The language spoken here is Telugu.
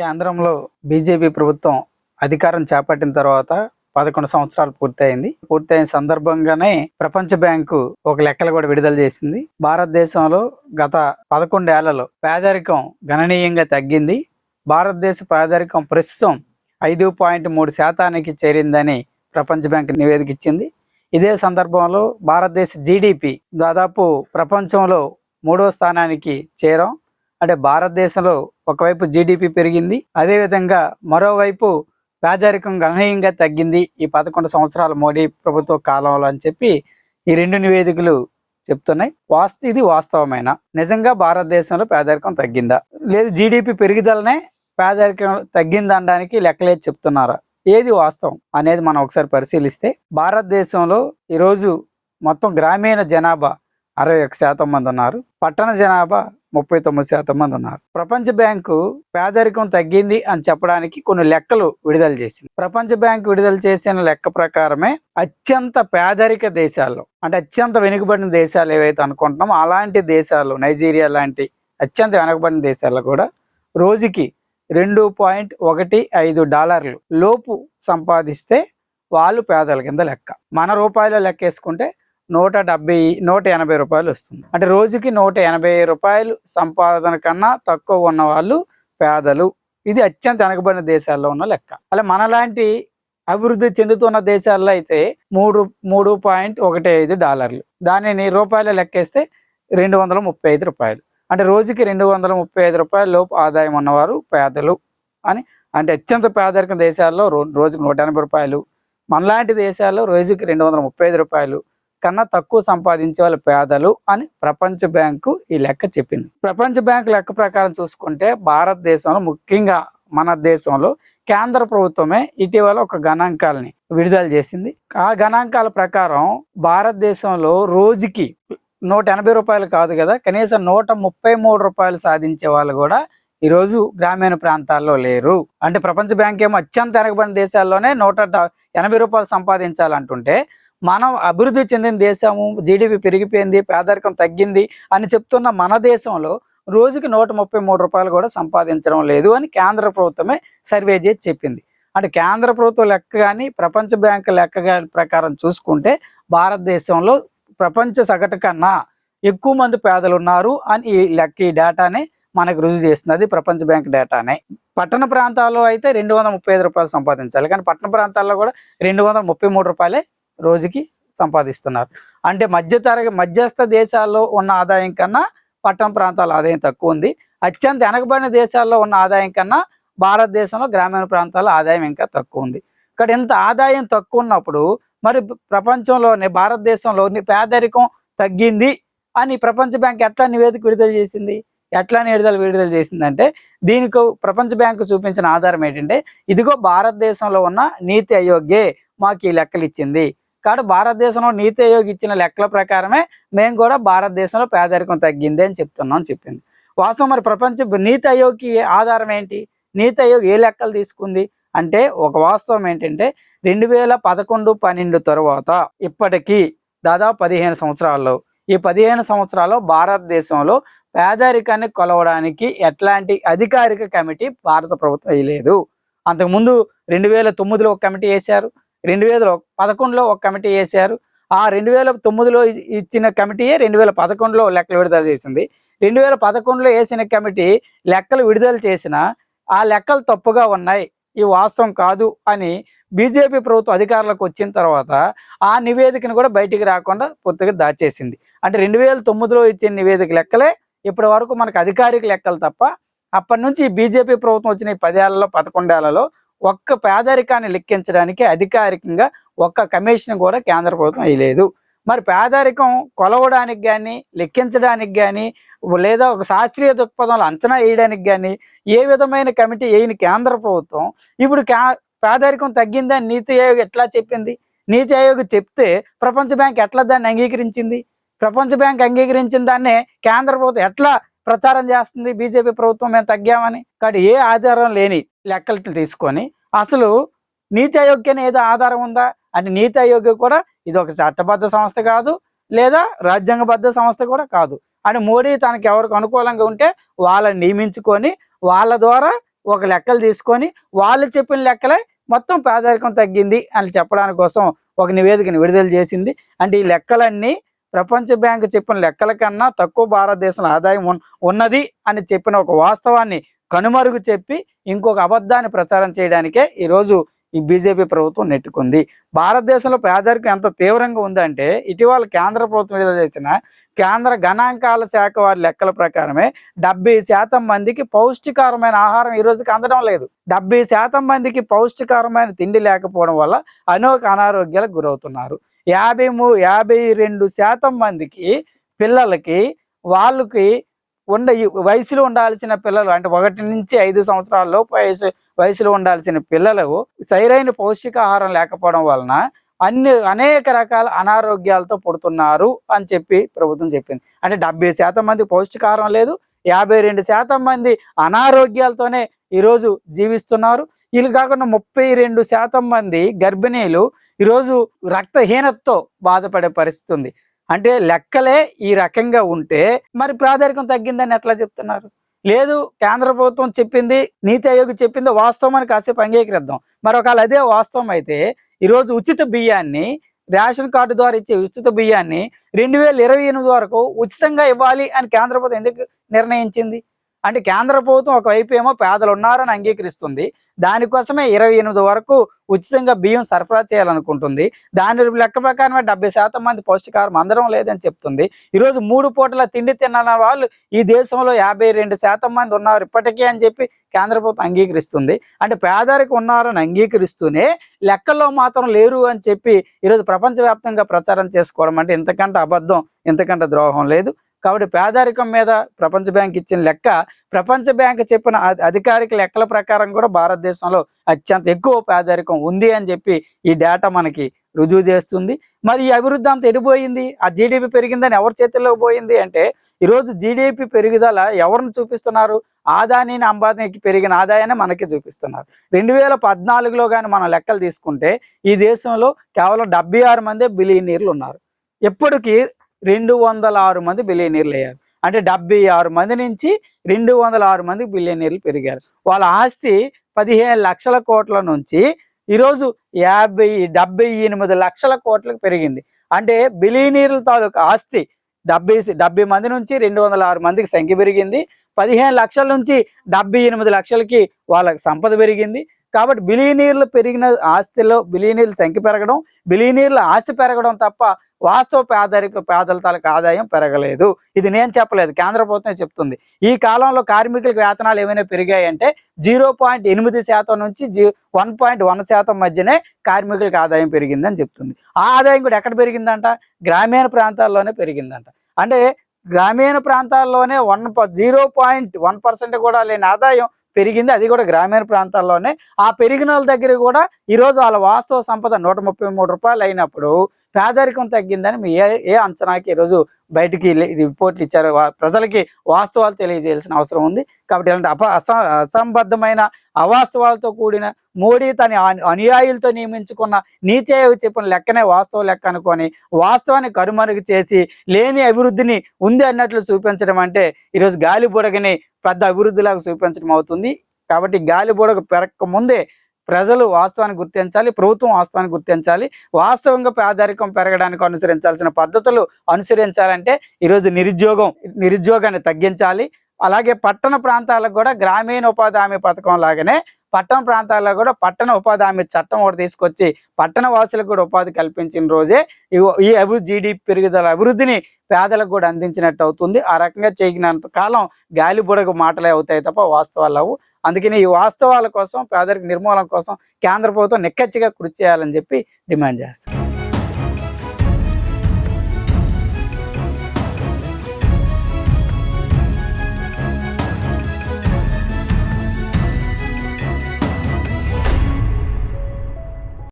కేంద్రంలో బీజేపీ ప్రభుత్వం అధికారం చేపట్టిన తర్వాత పదకొండు సంవత్సరాలు పూర్తయింది. పూర్తయిన సందర్భంగానే ప్రపంచ బ్యాంకు ఒక లెక్కలు కూడా విడుదల చేసింది. భారతదేశంలో గత పదకొండేళ్ళలో పేదరికం గణనీయంగా తగ్గింది. భారతదేశ పేదరికం ప్రస్తుతం ఐదు పాయింట్ మూడు శాతానికి చేరిందని ప్రపంచ బ్యాంక్ నివేదిక ఇచ్చింది. ఇదే సందర్భంలో భారతదేశ జీడిపి దాదాపు ప్రపంచంలో మూడో స్థానానికి చేరాం. అంటే భారతదేశంలో ఒకవైపు జీడిపి పెరిగింది అదేవిధంగా మరోవైపు పేదరికం గణనీయంగా తగ్గింది ఈ పదకొండు సంవత్సరాల మోడీ ప్రభుత్వ కాలంలో అని చెప్పి ఈ రెండు నివేదికలు చెప్తున్నాయి. వాస్త ఇది వాస్తవమైన? నిజంగా భారతదేశంలో పేదరికం తగ్గిందా? లేదు జీడిపి పెరుగుదలనే పేదరికం తగ్గిందనడానికి లెక్కలేదు చెప్తున్నారా? ఏది వాస్తవం అనేది మనం ఒకసారి పరిశీలిస్తే భారతదేశంలో ఈరోజు మొత్తం గ్రామీణ జనాభా అరవై ఒక శాతం మంది ఉన్నారు. పట్టణ జనాభా ముప్పై తొమ్మిది శాతం మంది ఉన్నారు. ప్రపంచ బ్యాంకు పేదరికం తగ్గింది అని చెప్పడానికి కొన్ని లెక్కలు విడుదల చేసింది. ప్రపంచ బ్యాంకు విడుదల చేసిన లెక్క ప్రకారమే అత్యంత పేదరిక దేశాల్లో అంటే అత్యంత వెనుకబడిన దేశాలు ఏవైతే అనుకుంటున్నామో అలాంటి దేశాలు నైజీరియా లాంటి అత్యంత వెనుకబడిన దేశాల్లో కూడా రోజుకి రెండు పాయింట్ ఒకటి ఐదు డాలర్లు లోపు సంపాదిస్తే వాళ్ళు పేదల కింద లెక్క. మన రూపాయల లెక్క వేసుకుంటే నూట డెబ్బై నూట ఎనభై రూపాయలు వస్తుంది. అంటే రోజుకి నూట ఎనభై రూపాయలు సంపాదన కన్నా తక్కువ ఉన్న వాళ్ళు పేదలు. ఇది అత్యంత వెనకబడిన దేశాల్లో ఉన్న లెక్క. అలా మనలాంటి అభివృద్ధి చెందుతున్న దేశాల్లో అయితే మూడు మూడు పాయింట్ ఒకటి ఐదు డాలర్లు. దానిని రూపాయల లెక్కేస్తే రెండు వందల ముప్పై ఐదు రూపాయలు. అంటే రోజుకి రెండు వందల ముప్పై ఐదు రూపాయల లోపు ఆదాయం ఉన్నవారు పేదలు అని. అంటే అత్యంత పేదరిక దేశాల్లో రో రోజుకి నూట ఎనభై రూపాయలు. మనలాంటి దేశాల్లో రోజుకి రెండు వందల ముప్పై ఐదు రూపాయలు. కన్నా తక్కువ సంపాదించే వాళ్ళు పేదలు అని ప్రపంచ బ్యాంకు ఈ లెక్క చెప్పింది. ప్రపంచ బ్యాంకు లెక్క ప్రకారం చూసుకుంటే భారతదేశంలో ముఖ్యంగా మన దేశంలో కేంద్ర ప్రభుత్వమే ఇటీవల ఒక గణాంకాలని విడుదల చేసింది. ఆ గణాంకాల ప్రకారం భారతదేశంలో రోజుకి నూట ఎనభై రూపాయలు కాదు కదా కనీసం నూట ముప్పై మూడు రూపాయలు సాధించే వాళ్ళు కూడా ఈరోజు గ్రామీణ ప్రాంతాల్లో లేరు. అంటే ప్రపంచ బ్యాంక్ ఏమో అత్యంత వెనకబడిన దేశాల్లోనే నూట ఎనభై రూపాయలు సంపాదించాలంటుంటే మనం అభివృద్ధి చెందిన దేశము జీడిపి పెరిగిపోయింది పేదరికం తగ్గింది అని చెప్తున్న మన దేశంలో రోజుకి నూట ముప్పై మూడు రూపాయలు కూడా సంపాదించడం లేదు అని కేంద్ర ప్రభుత్వమే సర్వే చేసి చెప్పింది. అంటే కేంద్ర ప్రభుత్వం లెక్క కానీ ప్రపంచ బ్యాంకు లెక్క ప్రకారం చూసుకుంటే భారతదేశంలో ప్రపంచ సగటు కన్నా ఎక్కువ మంది పేదలు ఉన్నారు అని ఈ లెక్క ఈ డేటానే మనకు రుజువు చేస్తుంది. ప్రపంచ బ్యాంక్ డేటానే. పట్టణ ప్రాంతాల్లో అయితే రెండు వందల ముప్పై ఐదు రూపాయలు సంపాదించాలి. కానీ పట్టణ ప్రాంతాల్లో కూడా రెండు వందల ముప్పై మూడు రూపాయలే రోజుకి సంపాదిస్తున్నారు. అంటే మధ్య తరగతి మధ్యస్థ దేశాల్లో ఉన్న ఆదాయం కన్నా పట్టణ ప్రాంతాల ఆదాయం తక్కువ ఉంది. అత్యంత వెనకబడిన దేశాల్లో ఉన్న ఆదాయం కన్నా భారతదేశంలో గ్రామీణ ప్రాంతాల ఆదాయం ఇంకా తక్కువ ఉంది. ఇక్కడ ఇంత ఆదాయం తక్కువ ఉన్నప్పుడు మరి ప్రపంచంలోని భారతదేశంలోని పేదరికం తగ్గింది అని ప్రపంచ బ్యాంక్ ఎట్లా నివేదిక విడుదల చేసింది? ఎట్లా విడుదల విడుదల చేసిందంటే దీనికి ప్రపంచ బ్యాంకు చూపించిన ఆధారం ఏంటంటే ఇదిగో భారతదేశంలో ఉన్న నీతి అయోగ్యే మాకు ఈ లెక్కలు ఇచ్చింది కాబట్టి భారతదేశంలో నీతి ఆయోగ్ ఇచ్చిన లెక్కల ప్రకారమే మేము కూడా భారతదేశంలో పేదరికం తగ్గింది అని చెప్తున్నాం చెప్పింది. వాస్తవం మరి ప్రపంచ నీతి ఆయోగ్కి ఆధారం ఏంటి? నీతి ఆయోగ్ ఏ లెక్కలు తీసుకుంది? అంటే ఒక వాస్తవం ఏంటంటే రెండు వేల పదకొండు పన్నెండు తర్వాత ఇప్పటికీ దాదాపు పదిహేను సంవత్సరాల్లో ఈ పదిహేను సంవత్సరాల్లో భారతదేశంలో పేదరికాన్ని కొలవడానికి ఎట్లాంటి అధికారిక కమిటీ భారత ప్రభుత్వం వేయలేదు. అంతకుముందు రెండు వేల తొమ్మిదిలో ఒక కమిటీ వేశారు. రెండు వేల పదకొండులో ఒక కమిటీ వేశారు. ఆ రెండు వేల తొమ్మిదిలో ఇచ్చిన కమిటీయే రెండు వేల పదకొండులో లెక్కలు విడుదల చేసింది. రెండు వేల పదకొండులో వేసిన కమిటీ లెక్కలు విడుదల చేసిన ఆ లెక్కలు తప్పుగా ఉన్నాయి. ఈ వాస్తవం కాదు అని బీజేపీ ప్రభుత్వం అధికారులకు వచ్చిన తర్వాత ఆ నివేదికను కూడా బయటికి రాకుండా పూర్తిగా దాచేసింది. అంటే రెండు వేల తొమ్మిదిలో ఇచ్చిన నివేదిక లెక్కలే ఇప్పటి వరకు మనకు అధికారిక లెక్కలు తప్ప అప్పటి నుంచి బీజేపీ ప్రభుత్వం వచ్చిన ఈ పదేళ్ళలో పదకొండేళ్ళలో ఒక్క పేదరికాన్ని లెక్కించడానికి అధికారికంగా ఒక్క కమిషన్ కూడా కేంద్ర ప్రభుత్వం వేయలేదు. మరి పేదరికం కొలవడానికి కానీ లెక్కించడానికి కానీ లేదా ఒక శాస్త్రీయ దృక్పథంలో అంచనా వేయడానికి కానీ ఏ విధమైన కమిటీ వేయని కేంద్ర ప్రభుత్వం ఇప్పుడు పేదరికం తగ్గిందని నీతి ఆయోగ్ ఎట్లా చెప్పింది? నీతి ఆయోగ్ చెప్తే ప్రపంచ బ్యాంక్ ఎట్లా దాన్ని అంగీకరించింది? ప్రపంచ బ్యాంక్ అంగీకరించిన దాన్నే కేంద్ర ప్రభుత్వం ఎట్లా ప్రచారం చేస్తుంది? బీజేపీ ప్రభుత్వం మేము తగ్గామని. కాబట్టి ఏ ఆధారం లేని లెక్కలు తీసుకొని అసలు నీతి ఆయోగ్యని ఏదో ఆధారం ఉందా? అంటే నీతి ఆయోగ్యం కూడా ఇది ఒక చట్టబద్ధ సంస్థ కాదు లేదా రాజ్యాంగబద్ధ సంస్థ కూడా కాదు. అని మోడీ తనకి ఎవరికి అనుకూలంగా ఉంటే వాళ్ళని నియమించుకొని వాళ్ళ ద్వారా ఒక లెక్కలు తీసుకొని వాళ్ళు చెప్పిన లెక్కలే మొత్తం పేదరికం తగ్గింది అని చెప్పడానికి కోసం ఒక నివేదికను విడుదల చేసింది. అంటే ఈ లెక్కలన్నీ ప్రపంచ బ్యాంకు చెప్పిన లెక్కల కన్నా తక్కువ భారతదేశంలో ఆదాయం ఉన్- ఉన్నది అని చెప్పిన ఒక వాస్తవాన్ని కనుమరుగు చెప్పి ఇంకొక అబద్ధాన్ని ప్రచారం చేయడానికే ఈరోజు ఈ బీజేపీ ప్రభుత్వం నెట్టుకుంది. భారతదేశంలో పేదరికం ఎంత తీవ్రంగా ఉందంటే ఇటీవల కేంద్ర ప్రభుత్వం విడుదల చేసిన కేంద్ర గణాంకాల శాఖ వారి లెక్కల ప్రకారమే డెబ్బై శాతం మందికి పౌష్టికారమైన ఆహారం ఈ రోజుకి అందడం లేదు. డెబ్బై శాతం మందికి పౌష్టికారమైన తిండి లేకపోవడం వల్ల అనేక అనారోగ్యాలకు గురవుతున్నారు. యాభై మూ యాభై రెండు శాతం మందికి పిల్లలకి వాళ్ళకి ఉండ వయసులో ఉండాల్సిన పిల్లలు అంటే ఒకటి నుంచి ఐదు సంవత్సరాల్లో వయసు వయసులో ఉండాల్సిన పిల్లలు సరైన పౌష్టికాహారం లేకపోవడం వలన అన్ని అనేక రకాల అనారోగ్యాలతో పుడుతున్నారు అని చెప్పి ప్రభుత్వం చెప్పింది. అంటే డెబ్బై శాతం మంది పౌష్టికాహారం లేదు యాభై రెండు శాతం మంది అనారోగ్యాలతోనే ఈరోజు జీవిస్తున్నారు. వీళ్ళు కాకుండా ముప్పై రెండు శాతం మంది గర్భిణీలు ఈరోజు రక్తహీనతతో బాధపడే పరిస్థితి ఉంది. అంటే లెక్కలే ఈ రకంగా ఉంటే మరి ప్రాధాన్యతం తగ్గిందని ఎట్లా చెప్తున్నారు? లేదు కేంద్ర ప్రభుత్వం చెప్పింది నీతి ఆయోగ్ చెప్పింది వాస్తవం అని కాసేపు అంగీకరిద్దాం. మరి ఒకవేళ అదే వాస్తవం అయితే ఈరోజు ఉచిత బియ్యాన్ని రేషన్ కార్డు ద్వారా ఇచ్చే ఉచిత బియ్యాన్ని రెండు వేల ఇరవై ఎనిమిది వరకు ఉచితంగా ఇవ్వాలి అని కేంద్ర ప్రభుత్వం ఎందుకు నిర్ణయించింది? అంటే కేంద్ర ప్రభుత్వం ఒకవైపు ఏమో పేదలు ఉన్నారని అంగీకరిస్తుంది దానికోసమే ఇరవై ఎనిమిది వరకు ఉచితంగా బియ్యం సరఫరా చేయాలనుకుంటుంది. దాని లెక్క ప్రకారమే డెబ్బై శాతం మంది పౌష్టికారం అందడం లేదని చెప్తుంది. ఈరోజు మూడు పూటల తిండి తిన్న వాళ్ళు ఈ దేశంలో యాభై రెండు శాతం మంది ఉన్నారు ఇప్పటికీ అని చెప్పి కేంద్ర ప్రభుత్వం అంగీకరిస్తుంది. అంటే పేదరికం ఉన్నారని అంగీకరిస్తూనే లెక్కల్లో మాత్రం లేరు అని చెప్పి ఈరోజు ప్రపంచవ్యాప్తంగా ప్రచారం చేసుకోవడం అంటే ఇంతకంటే అబద్ధం ఇంతకంటే ద్రోహం లేదు. కాబట్టి పేదరికం మీద ప్రపంచ బ్యాంక్ ఇచ్చిన లెక్క ప్రపంచ బ్యాంక్ చెప్పిన అధికారిక లెక్కల ప్రకారం కూడా భారతదేశంలో అత్యంత ఎక్కువ పేదరికం ఉంది అని చెప్పి ఈ డేటా మనకి రుజువు చేస్తుంది. మరి ఈ అభివృద్ధి అంత ఎడిపోయింది ఆ జీడిపి పెరిగిందని ఎవరి చేతిలో పోయింది అంటే ఈరోజు జీడిపి పెరుగుదల ఎవరిని చూపిస్తున్నారు? ఆదానీని అంబానీకి పెరిగిన ఆదాయాన్ని మనకి చూపిస్తున్నారు. రెండు వేల పద్నాలుగులో కానీ మనం లెక్కలు తీసుకుంటే ఈ దేశంలో కేవలం డెబ్బై ఆరు మందే బిలియనీర్లు ఉన్నారు. ఎప్పటికీ రెండు వందల ఆరు మంది బిలియనీర్లు అయ్యారు. అంటే డెబ్బై ఆరు మంది నుంచి రెండు వందల ఆరు మంది బిలియనీర్లు పెరిగారు. వాళ్ళ ఆస్తి పదిహేను లక్షల కోట్ల నుంచి ఈరోజు యాభై డెబ్బై ఎనిమిది లక్షల కోట్లకు పెరిగింది. అంటే బిలియనీర్ల తాలూకు ఆస్తి డెబ్బై డెబ్బై మంది నుంచి రెండు వందల ఆరు మందికి సంఖ్య పెరిగింది. పదిహేను లక్షల నుంచి డెబ్బై ఎనిమిది లక్షలకి వాళ్ళకి సంపద పెరిగింది. కాబట్టి బిలీనీర్లు పెరిగిన ఆస్తిలో బిలీనీర్ల సంఖ్య పెరగడం బిలీనీర్ల ఆస్తి పెరగడం తప్ప వాస్తవ పేదరిక పేదల తాలూకు ఆదాయం పెరగలేదు. ఇది నేను చెప్పలేదు కేంద్ర ప్రభుత్వం చెప్తుంది. ఈ కాలంలో కార్మికులకు వేతనాలు ఏమైనా పెరిగాయంటే జీరో పాయింట్ ఎనిమిది శాతం నుంచి జీ వన్ పాయింట్ వన్ శాతం మధ్యనే కార్మికులకు ఆదాయం పెరిగిందని చెప్తుంది. ఆ ఆదాయం కూడా ఎక్కడ పెరిగిందంట? గ్రామీణ ప్రాంతాల్లోనే పెరిగిందంట. అంటే గ్రామీణ ప్రాంతాల్లోనే one zero point one percent కూడా లేని ఆదాయం పెరిగింది. అది కూడా గ్రామీణ ప్రాంతాల్లోనే. ఆ పెరిగిన వాళ్ళ దగ్గర కూడా ఈరోజు వాళ్ళ వాస్తవ సంపద నూట ముప్పై మూడు రూపాయలు అయినప్పుడు పేదరికం తగ్గిందని మీ ఏ ఏ అంచనాకి ఈరోజు బయటికి రిపోర్ట్లు ఇచ్చారు ప్రజలకి వాస్తవాలు తెలియజేయాల్సిన అవసరం ఉంది. కాబట్టి ఇలాంటి అప అస అసంబద్ధమైన అవాస్తవాలతో కూడిన మోడీ తన అనుయాయులతో నియమించుకున్న నీతి ఆయోగ చెప్పిన లెక్కనే వాస్తవం లెక్క అనుకొని వాస్తవాన్ని కనుమరుగు చేసి లేని అభివృద్ధిని ఉంది అన్నట్లు చూపించడం అంటే ఈరోజు గాలి బుడగని పెద్ద అభివృద్ధిలాగా చూపించడం అవుతుంది. కాబట్టి గాలి బుడగ పెరక్క ముందే ప్రజలు వాస్తవాన్ని గుర్తించాలి ప్రభుత్వం వాస్తవాన్ని గుర్తించాలి వాస్తవంగా పేదరికం పెరగడానికి అనుసరించాల్సిన పద్ధతులు అనుసరించాలంటే ఈరోజు నిరుద్యోగం నిరుద్యోగాన్ని తగ్గించాలి. అలాగే పట్టణ ప్రాంతాలకు కూడా గ్రామీణ ఉపాధి హామీ పథకం లాగానే పట్టణ ప్రాంతాల్లో కూడా పట్టణ ఉపాధి హామీ చట్టం ఒకటి తీసుకొచ్చి పట్టణ వాసులకు కూడా ఉపాధి కల్పించిన రోజే ఈ- అభివృద్ధి జీడిపి పెరుగుదల అభివృద్ధిని పేదలకు కూడా అందించినట్టు అవుతుంది. ఆ రకంగా చేయనంత కాలం గాలి బుడగ మాటలే అవుతాయి తప్ప వాస్తవాలు అందుకని ఈ వాస్తవాల కోసం పేదరిక నిర్మూలన కోసం కేంద్ర ప్రభుత్వం నిక్కచ్చిగా కృషి చేయాలని చెప్పి డిమాండ్ చేస్తాం.